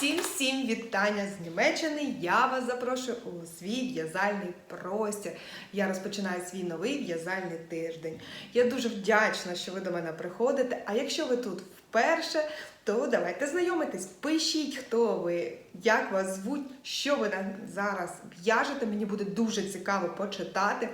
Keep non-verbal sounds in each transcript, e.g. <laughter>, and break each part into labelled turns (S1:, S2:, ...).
S1: Всім всім вітання з Німеччини. Я вас запрошую у свій в'язальний простір. Я розпочинаю свій новий в'язальний тиждень. Я дуже вдячна, що ви до мене приходите. А якщо ви тут вперше, то давайте знайомитись. Пишіть, хто ви, як вас звуть, що ви зараз в'яжете. Мені буде дуже цікаво почитати.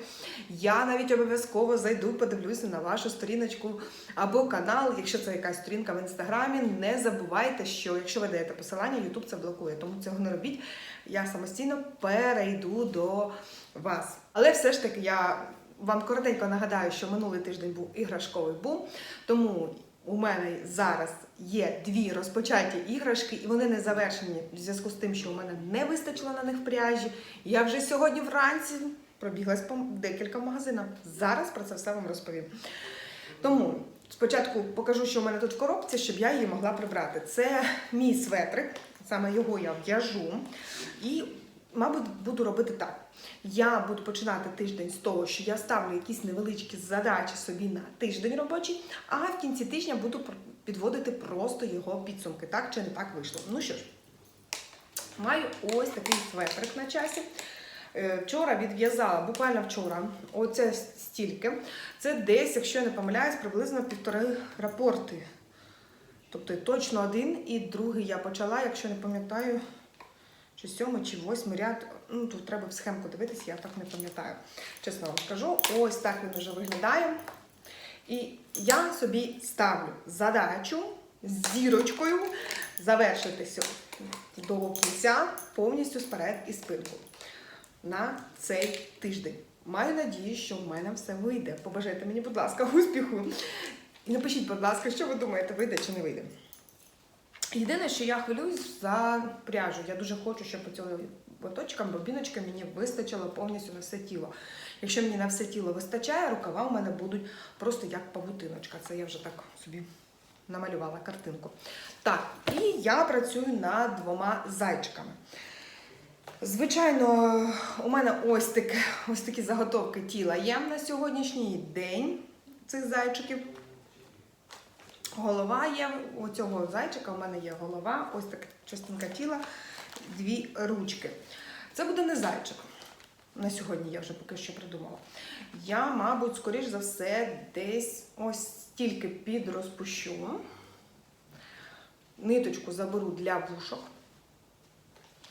S1: Я навіть обов'язково зайду, подивлюся на вашу сторіночку або канал. Якщо це якась сторінка в інстаграмі, не забувайте, що якщо ви даєте посилання, Ютуб це блокує. Тому цього не робіть. Я самостійно перейду до вас. Але все ж таки я вам коротенько нагадаю, що минулий тиждень був іграшковий бум, тому. У мене зараз є дві розпочаті іграшки, і вони не завершені в зв'язку з тим, що у мене не вистачило на них пряжі. Я вже сьогодні вранці пробіглась по декілька магазинах. Зараз про це все вам розповім. Тому спочатку покажу, що у мене тут в коробці, щоб я її могла прибрати. Це мій светрик, саме його я в'яжу. І, мабуть, буду робити так. Я буду починати тиждень з того, що я ставлю якісь невеличкі задачі собі на тиждень робочий, а в кінці тижня буду підводити просто його підсумки, так чи не так вийшло. Ну що ж, маю ось такий светрик на часі. Е, Вчора відв'язала, буквально вчора, оце стільки. Це десь, якщо я не помиляюсь, приблизно півтори рапорти. Тобто точно один і другий я почала, якщо не пам'ятаю, чи сьомий, чи восьмий ряд. Ну, тут треба в схемку дивитися, я так не пам'ятаю. Чесно вам скажу, ось так він вже виглядає. І я собі ставлю задачу з зірочкою завершити сьо- до кінця повністю сперед і спинку на цей тиждень. Маю надію, що в мене все вийде. Побажайте мені, будь ласка, успіху. І напишіть, будь ласка, що ви думаєте, вийде чи не вийде. Єдине, що я хвилююсь за пряжу. Я дуже хочу, щоб по цього боточкам, бобіночкам мені вистачило повністю на все тіло. Якщо мені на все тіло вистачає, рукава у мене будуть просто як павутиночка. Це я вже так собі намалювала картинку. Так, і я працюю над двома зайчиками. Звичайно, у мене ось, так, ось такі заготовки тіла є на сьогоднішній день цих зайчиків. Голова є у цього зайчика. У мене є голова, ось така частинка тіла, дві ручки. Це буде не зайчик. На сьогодні я вже поки що придумала. Я, мабуть, скоріш за все, десь ось тільки підрозпущу. Ниточку заберу для вушок.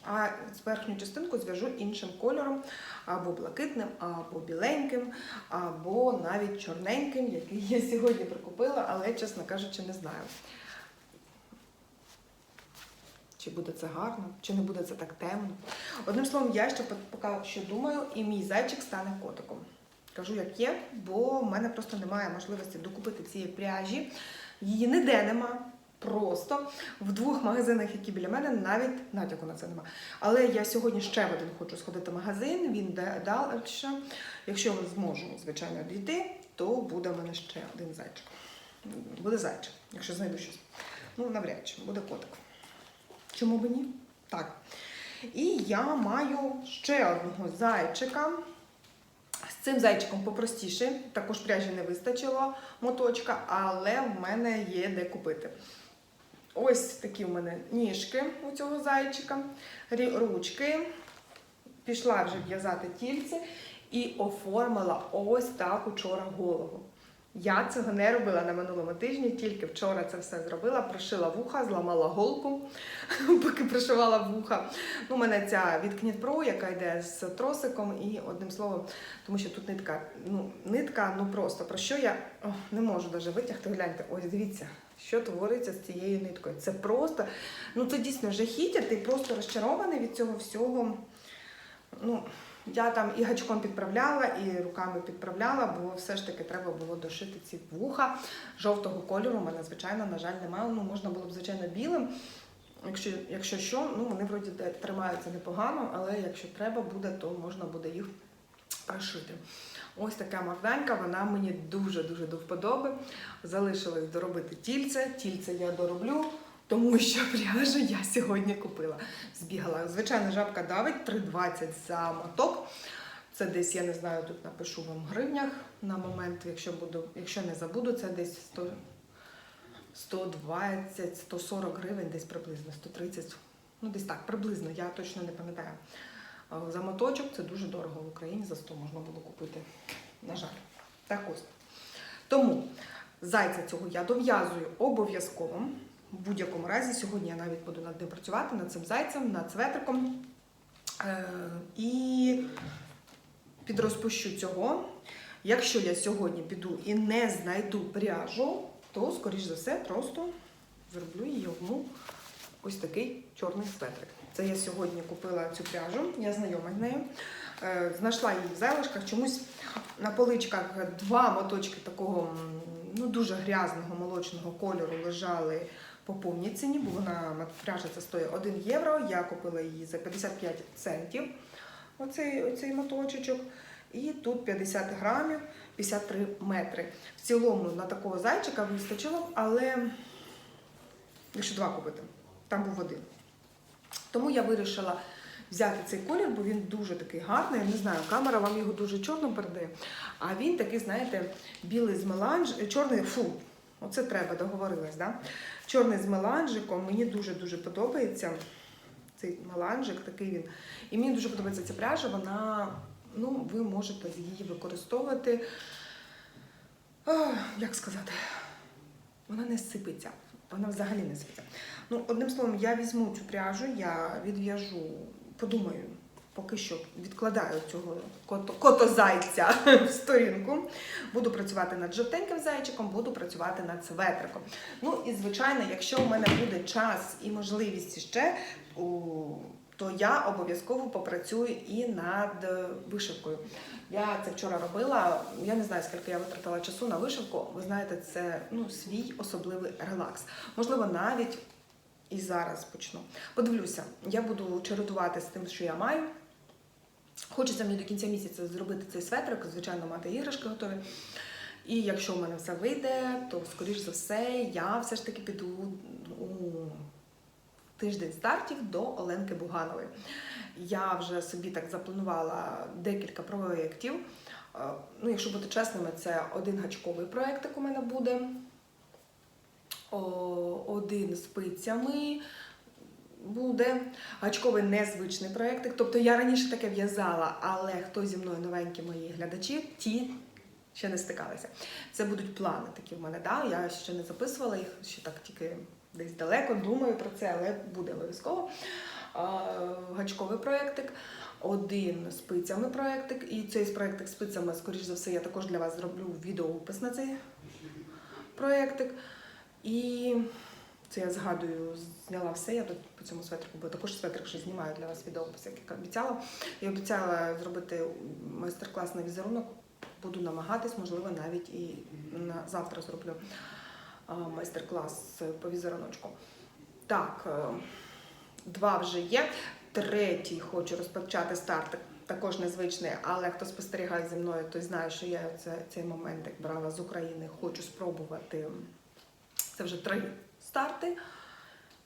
S1: А верхню частинку зв'яжу іншим кольором, або блакитним, або біленьким, або навіть чорненьким, який я сьогодні прикупила, але, чесно кажучи, не знаю. Чи буде це гарно, чи не буде це так темно. Одним словом, я ще поки що думаю, і мій зайчик стане котиком. Кажу, як є, бо в мене просто немає можливості докупити цієї пряжі. Її ніде нема. Просто в двох магазинах, які біля мене, навіть натяку на це нема. Але я сьогодні ще в один хочу сходити в магазин. Він де далі. Якщо я зможу, звичайно, дійти, то буде в мене ще один зайчик. Буде зайчик, якщо знайду щось. Ну, навряд чи буде котик. Чому б ні? Так. І я маю ще одного зайчика. З цим зайчиком попростіше, також пряжі не вистачило моточка, але в мене є де купити. Ось такі в мене ніжки у цього зайчика, ручки. Пішла вже в'язати тільце і оформила ось так учора голову. Я цього не робила на минулому тижні, тільки вчора це все зробила, пришила вуха, зламала голку, <laughs> поки пришивала вуха. Ну, у мене ця від Pro, яка йде з тросиком, і одним словом, тому що тут нитка, ну, нитка, ну просто про що я О, не можу навіть витягти. Гляньте, ось дивіться, що твориться з цією ниткою. Це просто, ну це дійсно жахіття, ти просто розчарований від цього всього. Ну, я там і гачком підправляла, і руками підправляла, бо все ж таки треба було дошити ці вуха жовтого кольору. У мене, звичайно, на жаль, немає. Ну, можна було б, звичайно, білим. Якщо, якщо що, ну вони вроді тримаються непогано, але якщо треба буде, то можна буде їх прошити. Ось така морданька, вона мені дуже-дуже до вподоби. Залишилось доробити тільце. Тільце я дороблю, тому що <laughs> пряжу я сьогодні купила. Збігала. Звичайно, жабка давить 3,20 за моток. Це десь, я не знаю, тут напишу вам в гривнях на момент, якщо буду, якщо не забуду, це десь 100, 120, 140 гривень, десь приблизно 130 Ну, десь так, приблизно, я точно не пам'ятаю. За моточок це дуже дорого в Україні, за 100 можна було купити. На жаль. Так ось. Тому зайця цього я дов'язую обов'язково. В будь-якому разі, сьогодні я навіть буду над ним працювати, над цим зайцем, над светриком. Е, і підрозпущу цього. Якщо я сьогодні піду і не знайду пряжу, то, скоріш за все, просто зроблю йому ось такий чорний светрик. Це я сьогодні купила цю пряжу, я знайома з нею. Е, Знайшла її в залишках. Чомусь на поличках два моточки такого ну, дуже грязного молочного кольору лежали по повній ціні, бо вона пряжа це стоїть 1 євро. Я купила її за 55 центів. Оцей, оцей моточечок. І тут 50 грамів, 53 метри. В цілому на такого зайчика вистачило, але якщо два купити, там був один. Тому я вирішила взяти цей колір, бо він дуже такий гарний. Я не знаю, камера вам його дуже чорним передає. А він такий, знаєте, білий з меланж, чорний, фу, оце треба, договорилась, да? Чорний з меланжиком. Мені дуже-дуже подобається цей меланжик, такий він. І мені дуже подобається ця пряжа, вона, ну, ви можете її використовувати. Як сказати, вона не сипеться. Вона взагалі не сипеться. Ну, одним словом, я візьму цю пряжу, я відв'яжу, подумаю, поки що відкладаю цього кото, котозайця <laughs> в сторінку. Буду працювати над жовтеньким зайчиком, буду працювати над светриком. Ну і звичайно, якщо у мене буде час і можливість ще, то я обов'язково попрацюю і над вишивкою. Я це вчора робила. Я не знаю, скільки я витратила часу на вишивку. Ви знаєте, це ну, свій особливий релакс. Можливо, навіть і зараз почну. Подивлюся, я буду чередувати з тим, що я маю. Хочеться мені до кінця місяця зробити цей светрик, звичайно, мати іграшки готові. І якщо в мене все вийде, то скоріш за все я все ж таки піду у тиждень стартів до Оленки Буганової. Я вже собі так запланувала декілька проєктів. Е, Ну, якщо бути чесними, це один гачковий проєктик у мене буде, один з спицями буде. Гачковий незвичний проєктик. Тобто я раніше таке в'язала, але хто зі мною новенькі мої глядачі, ті ще не стикалися. Це будуть плани такі в мене. Да? Я ще не записувала їх, ще так тільки десь далеко, думаю про це, але буде обов'язково. Гачковий проєктик, один спицями проєктик. І цей проєктик з спицями, скоріш за все, я також для вас зроблю відеоопис на цей проєктик. І це я згадую, зняла все. Я тут по цьому светрику, бо також светрик ще знімаю для вас відеоопис, як я обіцяла. Я обіцяла зробити майстер-клас на візерунок. Буду намагатись, можливо, навіть і на завтра зроблю майстер-клас по візеруночку. Так, е, два вже є. Третій хочу розпочати старт. Також незвичний, але хто спостерігає зі мною, той знає, що я це, цей момент як брала з України. Хочу спробувати. Це вже три старти.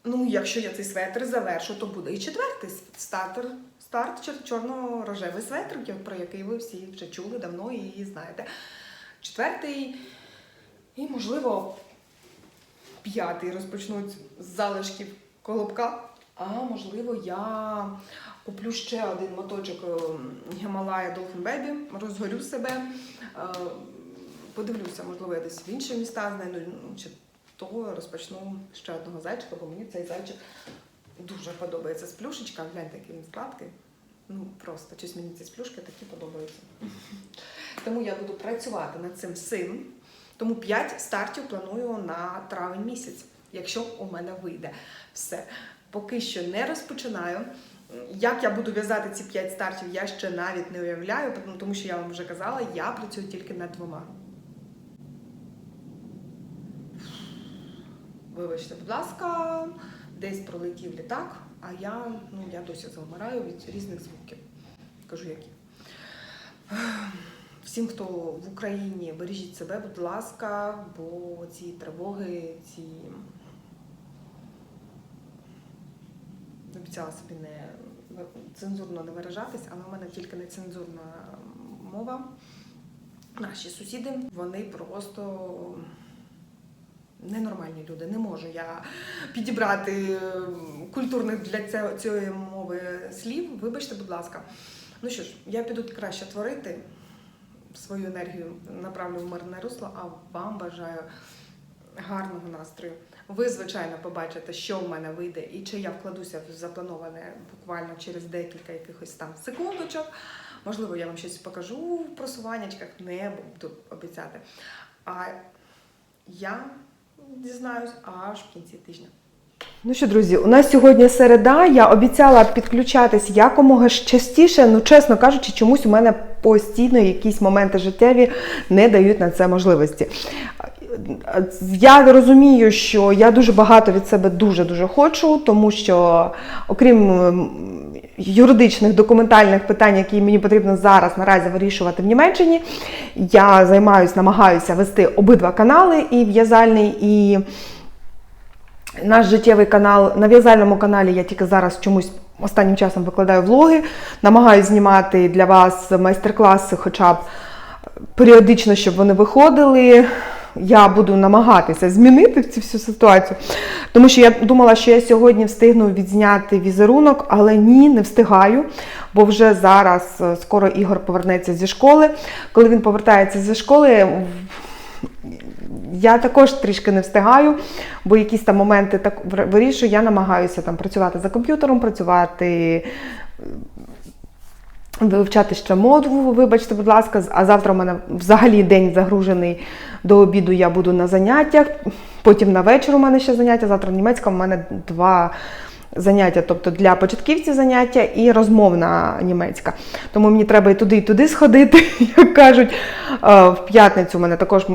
S1: Ну, якщо я цей светр завершу, то буде і четвертий стартер. Старт чорно-рожевий светр, про який ви всі вже чули давно і знаєте. Четвертий і, можливо, п'ятий розпочнуть з залишків колобка. А можливо, я куплю ще один моточок Гімалая Dolphin Baby, розгорю себе, е, подивлюся, можливо, я десь в інші міста знайду, ну, то розпочну ще одного зайчика, бо мені цей зайчик дуже подобається з плюшечка. Гляньте, який він складки. Ну просто щось мені ці сплюшки такі подобаються. <laughs> Тому я буду працювати над цим всім. Тому 5 стартів планую на травень місяць, якщо у мене вийде все. Поки що не розпочинаю. Як я буду в'язати ці 5 стартів, я ще навіть не уявляю, тому що я вам вже казала, я працюю тільки над двома. Вибачте, будь ласка, десь пролетів літак, а я, ну, я досі завмираю від різних звуків. Кажу, які. Всім, хто в Україні, бережіть себе, будь ласка, бо ці тривоги, ці обіцяла собі не цензурно не виражатись, але в мене тільки не цензурна мова. Наші сусіди, вони просто ненормальні люди. Не можу я підібрати е, культурних для цієї мови слів. Вибачте, будь ласка. Ну що ж, я піду краще творити свою енергію направлю в мирне русло, а вам бажаю гарного настрою. Ви, звичайно, побачите, що в мене вийде і чи я вкладуся в заплановане буквально через декілька якихось там секундочок. Можливо, я вам щось покажу в просуваннячках, не буду обіцяти. А я дізнаюсь аж в кінці тижня. Ну що, друзі, у нас сьогодні середа. Я обіцяла підключатись якомога частіше. Ну, чесно кажучи, чомусь у мене постійно якісь моменти життєві не дають на це можливості. Я розумію, що я дуже багато від себе дуже-дуже хочу, тому що, окрім юридичних документальних питань, які мені потрібно зараз наразі вирішувати в Німеччині, я займаюся, намагаюся вести обидва канали, і в'язальний, і наш життєвий канал. На в'язальному каналі я тільки зараз чомусь останнім часом викладаю влоги, намагаюся знімати для вас майстер-класи, хоча б періодично, щоб вони виходили. Я буду намагатися змінити цю всю ситуацію. Тому що я думала, що я сьогодні встигну відзняти візерунок, але ні, не встигаю, бо вже зараз е, скоро Ігор повернеться зі школи. Коли він повертається зі школи, я також трішки не встигаю, бо якісь там моменти так вирішую. Я намагаюся там працювати за комп'ютером, працювати. Вивчати ще мову, вибачте, будь ласка, а завтра у мене взагалі день загружений до обіду, я буду на заняттях, потім на вечір у мене ще заняття, завтра німецька у мене два заняття, тобто для початківців заняття і розмовна німецька. Тому мені треба і туди, і туди сходити, <laughs> як кажуть. В п'ятницю у мене також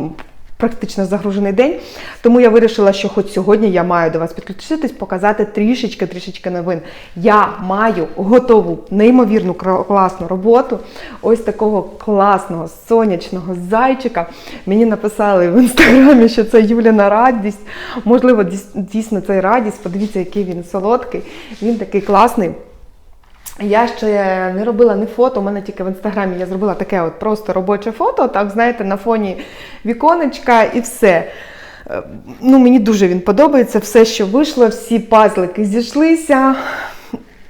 S1: практично загружений день. Тому я вирішила, що хоч сьогодні я маю до вас підключитись, показати трішечки-трішечки новин. Я маю готову неймовірну класну роботу. Ось такого класного сонячного зайчика. Мені написали в інстаграмі, що це Юліна радість. Можливо, дійсно це радість. Подивіться, який він солодкий. Він такий класний. Я ще не робила ні фото, у мене тільки в інстаграмі я зробила таке от просто робоче фото, так, знаєте, на фоні віконечка і все. Е, ну, Мені дуже він подобається, все, що вийшло, всі пазлики зійшлися.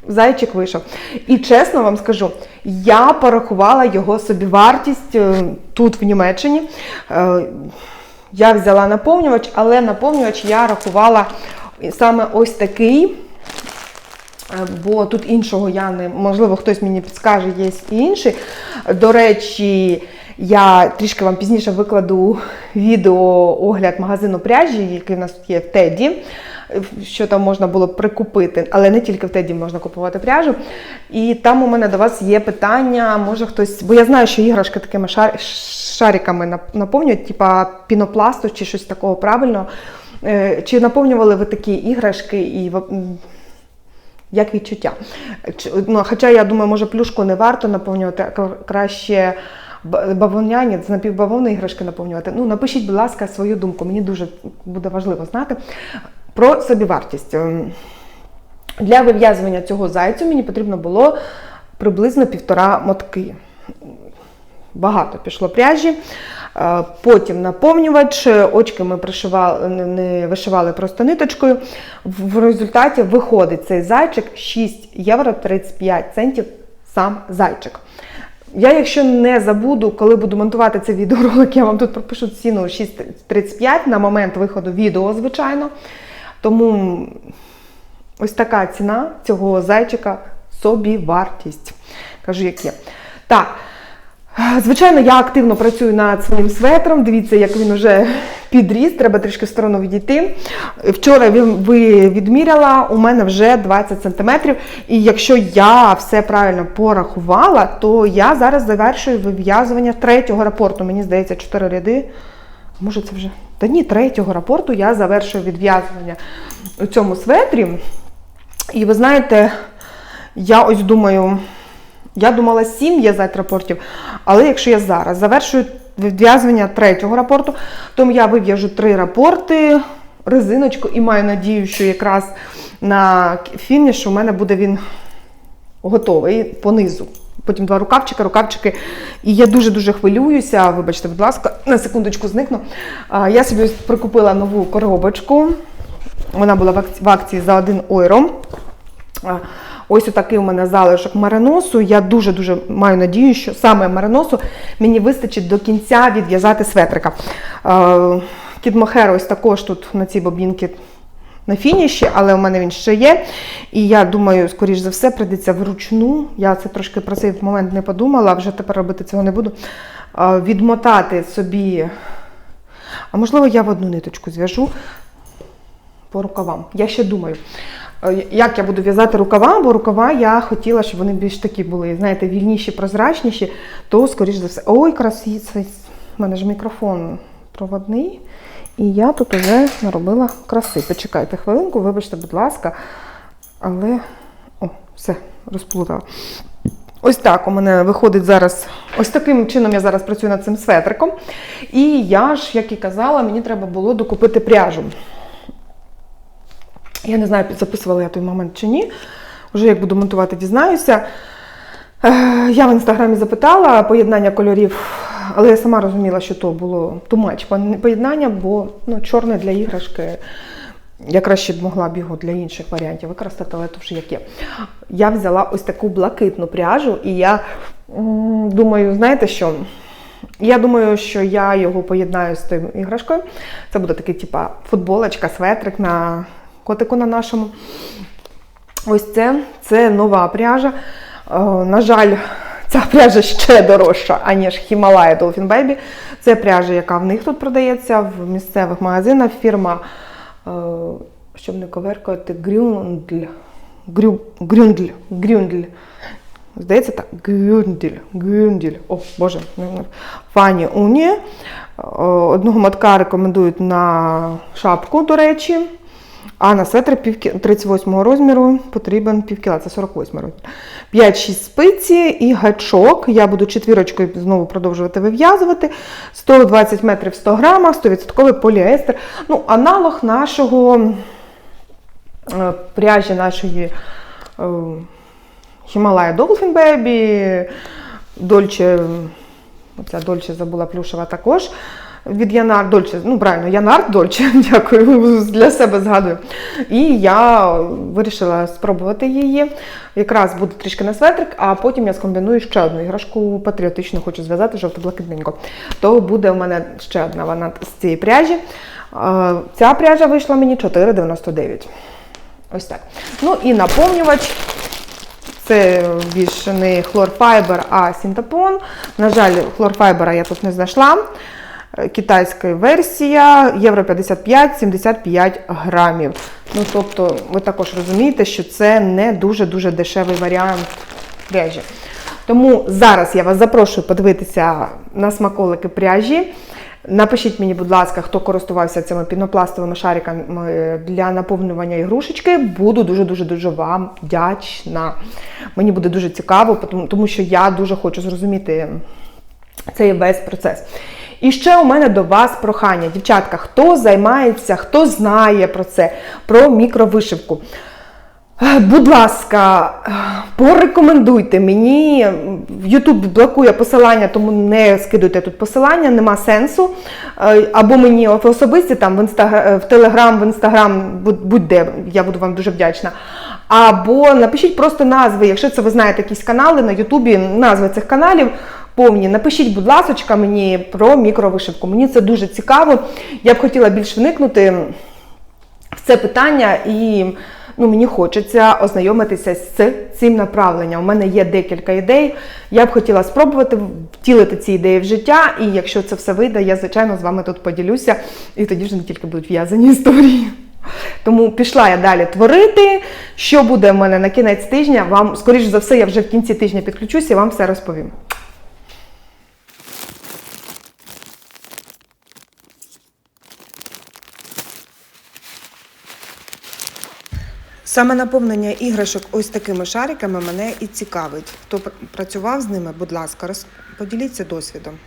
S1: Зайчик вийшов. І чесно вам скажу, я порахувала його собівартість е, тут, в Німеччині. Е, я взяла наповнювач, але наповнювач я рахувала саме ось такий. Е, бо тут іншого я не можливо хтось мені підскаже, є і інший. До речі, я трішки вам пізніше викладу відео огляд магазину пряжі, який в нас тут є в Теді. Що там можна було прикупити, але не тільки в Теді можна купувати пряжу. І там у мене до вас є питання, може хтось, бо я знаю, що іграшки такими шар... шариками наповнюють, типа пінопласту чи щось такого правильного. Е, чи наповнювали ви такі іграшки і як відчуття. Ну, Хоча, я думаю, може, плюшку не варто наповнювати, а краще бавовняні, з напівбавовни іграшки наповнювати. Ну, Напишіть, будь ласка, свою думку, мені дуже буде важливо знати про собівартість. Ем, для вив'язування цього зайцю мені потрібно було приблизно півтора мотки. Багато пішло пряжі. Е, потім наповнювач, очки ми пришивали, не вишивали просто ниточкою. В результаті виходить цей зайчик 6 євро 35 центів сам зайчик. Я, якщо не забуду, коли буду монтувати цей відеоролик, я вам тут пропишу ціну 6,35 на момент виходу відео, звичайно. Тому ось така ціна цього зайчика собі вартість. Кажу, як є. Так. Звичайно, я активно працюю над своїм светром. Дивіться, як він вже підріс, треба трішки в сторону відійти. Вчора ви відміряла, у мене вже 20 см. І якщо я все правильно порахувала, то я зараз завершую вив'язування третього рапорту. Мені здається, 4 ряди. Може, це вже. Та ні, третього рапорту я завершую відв'язування у цьому светрі. І ви знаєте, я ось думаю. Я думала 7 в'язати рапортів, але якщо я зараз завершую відв'язування третього рапорту, то я вив'яжу три рапорти, резиночку і маю надію, що якраз на фініш у мене буде він готовий понизу. потім два рукавчика, рукавчики. І я дуже-дуже хвилююся. Вибачте, будь ласка, на секундочку зникну. Я собі прикупила нову коробочку. Вона була в акції за 1 євро. Ось отакий у мене залишок мариносу. Я дуже-дуже маю надію, що саме мариносу мені вистачить до кінця відв'язати светрика. Е, Мохер ось також тут на цій бобінці на фініші, але у мене він ще є. І я думаю, скоріш за все, прийдеться вручну. Я це трошки про цей момент не подумала, вже тепер робити цього не буду. Е, Відмотати собі. А можливо, я в одну ниточку зв'яжу по рукавам. Я ще думаю, як я буду в'язати рукава, бо рукава я хотіла, щоб вони більш такі були, знаєте, вільніші, прозрачніші, то, скоріш за все. Ой, красивий. У мене ж мікрофон проводний. І я тут вже наробила краси. Почекайте хвилинку, вибачте, будь ласка. Але. О, все, розплутала. Ось так у мене виходить зараз. Ось таким чином я зараз працюю над цим светриком. І я ж, як і казала, мені треба було докупити пряжу. Я не знаю, записувала я той момент чи ні. Вже як буду монтувати, дізнаюся. Е, Я в інстаграмі запитала поєднання кольорів, але я сама розуміла, що то було тумач поєднання, бо ну, чорне для іграшки. Я краще б могла б його для інших варіантів використати, але то вже як є. Я взяла ось таку блакитну пряжу, і я думаю, знаєте що? Я думаю, що я його поєднаю з тою іграшкою. Це буде такий, типа, футболочка, светрик на котику на нашому. Ось це, це нова пряжа. Е, на жаль, ця пряжа ще дорожча, аніж Himalaya Dolphin Baby. Це пряжа, яка в них тут продається в місцевих магазинах. Фірма, е, щоб не коверкувати, Грюндль. Грю, Грюндль. Грюндль. Здається, так, Гюндель, Гюндель. О, Боже, не- не. Фані Уні. Е, Одного мотка рекомендують на шапку, до речі. А на півкі... 38 розміру потрібен півкіла, це 48 розмір. 5-6 спиці і гачок. Я буду четвірочкою знову продовжувати вив'язувати. 120 метрів 100 грамах, 100% поліестер. Ну, аналог нашого е, пряжі нашої е, Himalaya Dolphin Baby, Дольче, оця Дольче забула плюшева також. Від Янар Дольче, ну правильно, Янар Дольче, <laughs> дякую, для себе згадую. І я вирішила спробувати її. Якраз буде трішки на светрик, а потім я скомбіную ще одну іграшку патріотичну, хочу зв'язати жовто-блакитненько. То буде у мене ще одна вона з цієї пряжі. Ця пряжа вийшла мені 4,99. Ось так. Ну і наповнювач. Це більше не хлорфайбер, а синтепон. На жаль, хлорфайбера я тут не знайшла. Е, Китайська версія, євро 55, 75 грамів. Ну, тобто, ви також розумієте, що це не дуже-дуже дешевий варіант пряжі. Тому зараз я вас запрошую подивитися на смаколики пряжі. Напишіть мені, будь ласка, хто користувався цими пінопластовими шариками для наповнювання ігрушечки. Буду дуже-дуже дуже вам вдячна. Мені буде дуже цікаво, тому- тому що я дуже хочу зрозуміти цей весь процес. І ще у мене до вас прохання, дівчатка, хто займається, хто знає про це, про мікровишивку. Е, Будь ласка, е, порекомендуйте мені. YouTube блокує посилання, тому не скидуйте тут посилання, нема сенсу. Е, Або мені особисті там в інстаграм, в Телеграм, в Інстаграм, будь-де, я буду вам дуже вдячна. Або напишіть просто назви, якщо це ви знаєте якісь канали на Ютубі, назви цих каналів. Повні, напишіть, будь ласка, мені про мікровишивку. Мені це дуже цікаво. Я б хотіла більш вникнути в це питання, і ну, мені хочеться ознайомитися з цим направленням. У мене є декілька ідей. Я б хотіла спробувати втілити ці ідеї в життя, і якщо це все вийде, я, звичайно, з вами тут поділюся, і тоді вже не тільки будуть в'язані <laughs> історії. Тому пішла я далі творити. Що буде в мене на кінець тижня? Вам, скоріш за все, я вже в кінці тижня підключуся і вам все розповім. Саме наповнення іграшок ось такими шариками мене і цікавить. Хто працював з ними, будь ласка, розподіліться досвідом.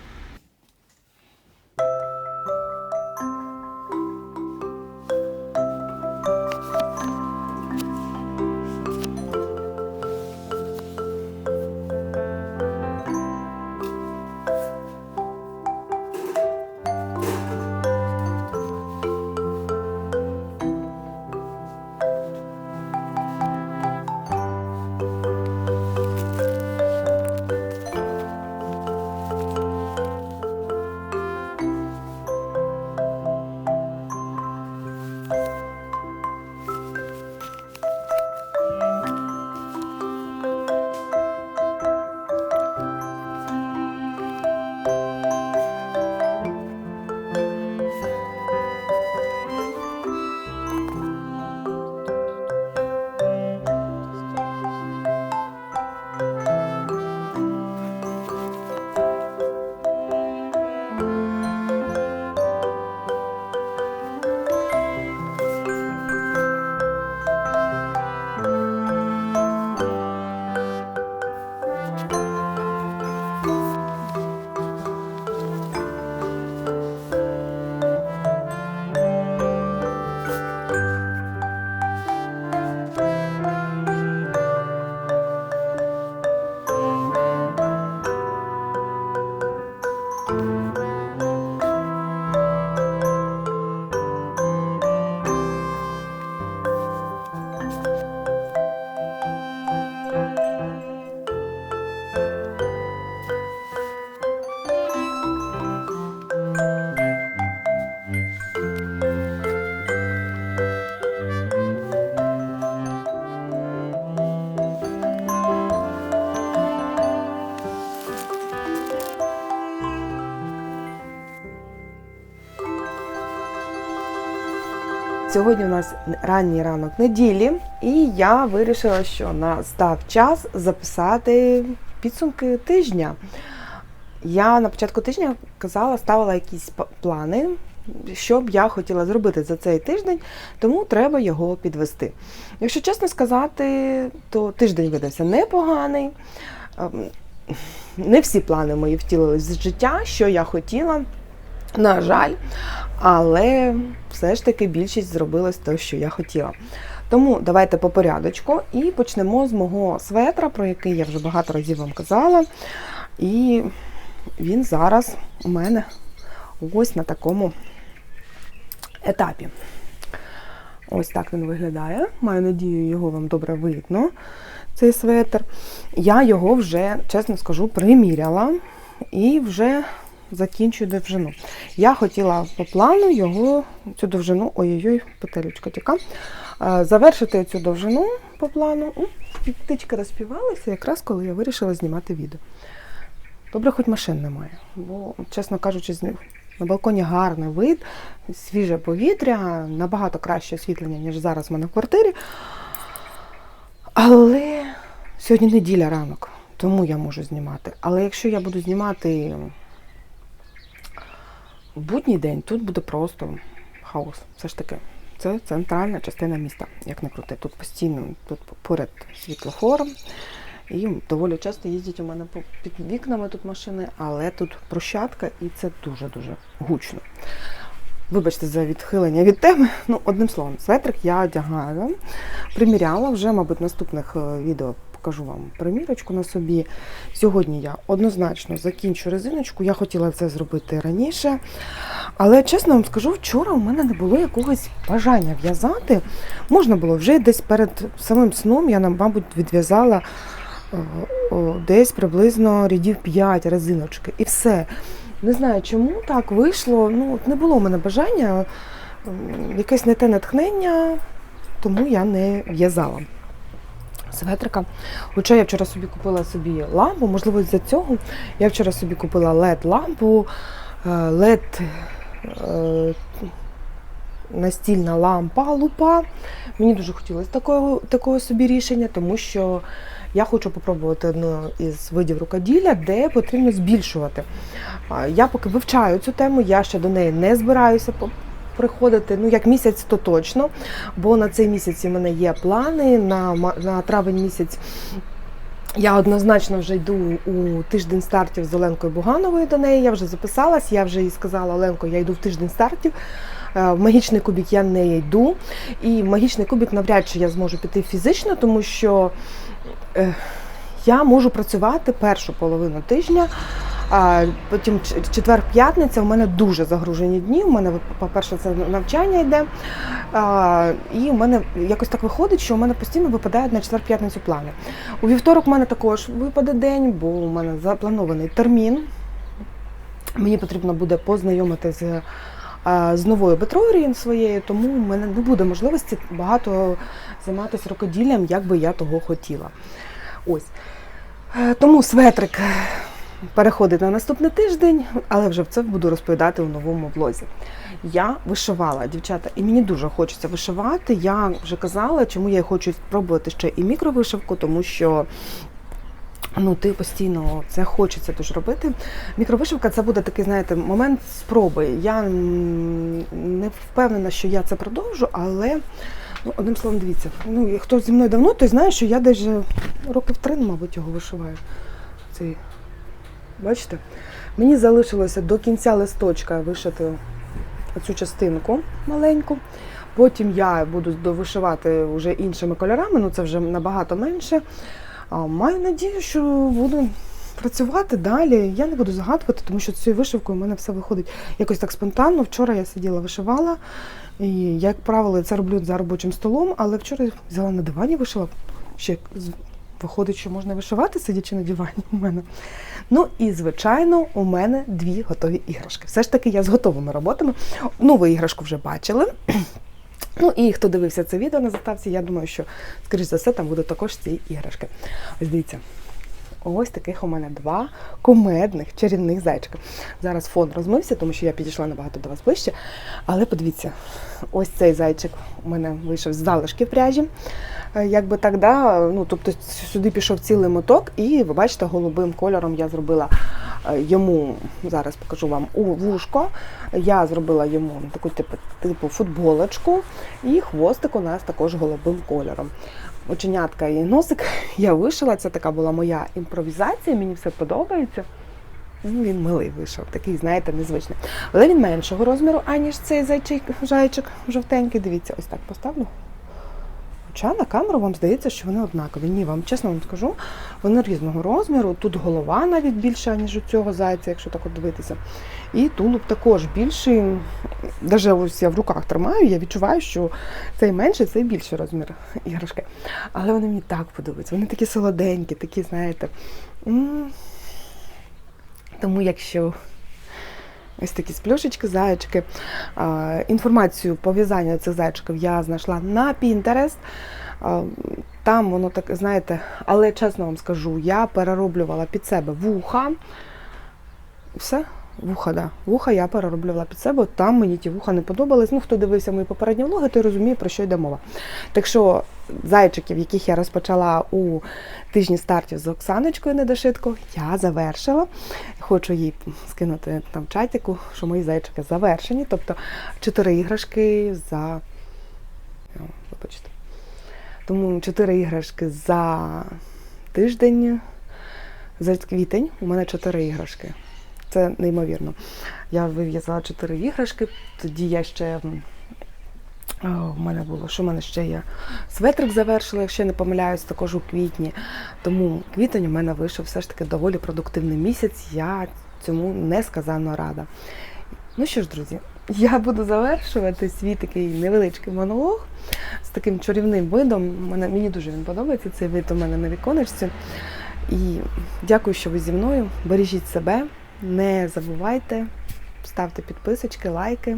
S1: Сьогодні у нас ранній ранок неділі, і я вирішила, що настав час записати підсумки тижня. Я на початку тижня казала, ставила якісь плани, що б я хотіла зробити за цей тиждень, тому треба його підвести. Якщо чесно сказати, то тиждень видався непоганий. Ем, Не всі плани мої втілились в життя, що я хотіла. На жаль, але все ж таки більшість зробилось те, що я хотіла. Тому давайте по порядочку і почнемо з мого светра, про який я вже багато разів вам казала. І він зараз у мене ось на такому етапі. Ось так він виглядає. Маю надію, його вам добре видно, цей светр. Я його вже, чесно скажу, приміряла і вже закінчую довжину. Я хотіла по плану його, цю довжину, ой-ой-ой, петелючка тіка, е, завершити цю довжину по плану. Птички розпівалися якраз коли я вирішила знімати відео. Добре, хоч машин немає, бо, чесно кажучи, на балконі гарний вид, свіже повітря, набагато краще освітлення, ніж зараз в мене в квартирі. Але сьогодні неділя ранок, тому я можу знімати. Але якщо я буду знімати будній день, тут буде просто хаос. Все ж таки, це центральна частина міста, як не крути. Тут постійно, тут поряд світлофор. І доволі часто їздять у мене під вікнами тут машини, але тут брусчатка і це дуже-дуже гучно. Вибачте за відхилення від теми. Ну, одним словом, светрик я одягаю, приміряла вже, мабуть, наступних е, відео покажу вам примірочку на собі. Сьогодні я однозначно закінчу резиночку. Я хотіла це зробити раніше. Але чесно вам скажу, вчора у мене не було якогось бажання в'язати. Можна було вже десь перед самим сном, я, мабуть, відв'язала о, десь приблизно рядів 5 резиночки. І все. Не знаю, чому так вийшло. Ну, не було в мене бажання, якесь не те натхнення, тому я не в'язала светрика. Хоча я вчора собі купила собі лампу, можливо, з-за цього. Я вчора собі купила LED-лампу, е, LED е, настільна лампа лупа. Мені дуже хотілося такого, такого собі рішення, тому що я хочу попробувати одну із видів рукоділля, де потрібно збільшувати. Я поки вивчаю цю тему, я ще до неї не збираюся приходити. Ну, як місяць, то точно, бо на цей місяць у мене є плани. На, на травень місяць я однозначно вже йду у тиждень стартів з Оленкою Бугановою до неї. Я вже записалась, я вже їй сказала Оленко, я йду в тиждень стартів. Е, В магічний кубік я не йду. І в магічний кубік навряд чи я зможу піти фізично, тому що е, я можу працювати першу половину тижня. Потім четвер-п'ятниця у мене дуже загружені дні. У мене, по-перше, це навчання йде. І у мене якось так виходить, що у мене постійно випадають на четвер-п'ятницю плани. У вівторок у мене також випаде день, бо у мене запланований термін. Мені потрібно буде познайомити з, новою Бетрорією своєю, тому в мене не буде можливості багато займатися рукоділлям, як би я того хотіла. Ось. Е, Тому светрик переходить на наступний тиждень, але вже це буду розповідати у новому влозі. Я вишивала, дівчата, і мені дуже хочеться вишивати. Я вже казала, чому я хочу спробувати ще і мікровишивку, тому що ну, ти постійно це хочеться дуже робити. Мікровишивка це буде такий, знаєте, момент спроби. Я не впевнена, що я це продовжу, але ну, одним словом, дивіться, ну, хто зі мною давно, той знає, що я десь років три, мабуть, його вишиваю. Цей Бачите? Мені залишилося до кінця листочка вишити цю частинку маленьку. Потім я буду довишивати вже іншими кольорами, ну це вже набагато менше. А, Маю надію, що буду працювати далі. Я не буду загадувати, тому що цією вишивкою у мене все виходить якось так спонтанно. Вчора я сиділа, вишивала. І, як правило, це роблю за робочим столом, але вчора взяла на дивані, вишила. Ще виходить, що можна вишивати, сидячи на дивані у мене. Ну і звичайно, у мене дві готові іграшки. Все ж таки, я з готовими роботами. Нову іграшку вже бачили. <clears throat> Ну і хто дивився це відео на заставці, я думаю, що, скоріш за все, там будуть також ці іграшки. Ось дивіться. Ось таких у мене два кумедних чарівних зайчика. Зараз фон розмився, тому що я підійшла набагато до вас ближче. Але подивіться, ось цей зайчик у мене вийшов з залишки пряжі. Е, Якби так, да, ну, тобто сюди пішов цілий моток, і ви бачите, голубим кольором я зробила е, йому, зараз покажу вам, у вушко. Я зробила йому таку типу, типу футболочку, і хвостик у нас також голубим кольором. Оченятка і носик <laughs> я вишила. Це така була моя імпровізація, мені все подобається. Ну, Він милий вийшов, такий, знаєте, незвичний. Але він меншого розміру, аніж цей зайчик, жайчик жовтенький. Дивіться, ось так поставлю. Хоча на камеру вам здається, що вони однакові. Ні, вам чесно вам скажу, вони різного розміру. Тут голова навіть більша, ніж у цього зайця, якщо так от дивитися. І тулуб також більший. Навіть ось я в руках тримаю, я відчуваю, що цей менший, цей більший розмір іграшки. Але вони мені так подобаються. Вони такі солоденькі, такі, знаєте. Тому якщо ось такі сплюшечки, зайчики. Інформацію по в'язанню цих зайчиків я знайшла на Pinterest. Там воно так, знаєте, але чесно вам скажу, я перероблювала під себе вуха. Все, вуха, да. Вуха я перероблювала під себе. Там мені ті вуха не подобались. Ну, хто дивився мої попередні влоги, той розуміє, про що йде мова. Так що зайчиків, яких я розпочала у тижні стартів з Оксаночкою Недошитко, я завершила. Хочу їй скинути там чатику, що мої зайчики завершені. Тобто чотири іграшки за. Вибачте. Тому чотири іграшки за тиждень, за квітень. У мене чотири іграшки. Це неймовірно. Я вив'язала чотири іграшки, тоді я ще. У мене було, що в мене ще є? Светрик завершила, якщо я не помиляюсь, також у квітні. Тому квітень у мене вийшов все ж таки доволі продуктивний місяць. Я цьому несказанно рада. Ну що ж, друзі, я буду завершувати свій такий невеличкий монолог з таким чарівним видом. Мене, мені дуже він подобається, цей вид у мене на віконечці. І дякую, що ви зі мною. Бережіть себе, не забувайте, ставте підписочки, лайки.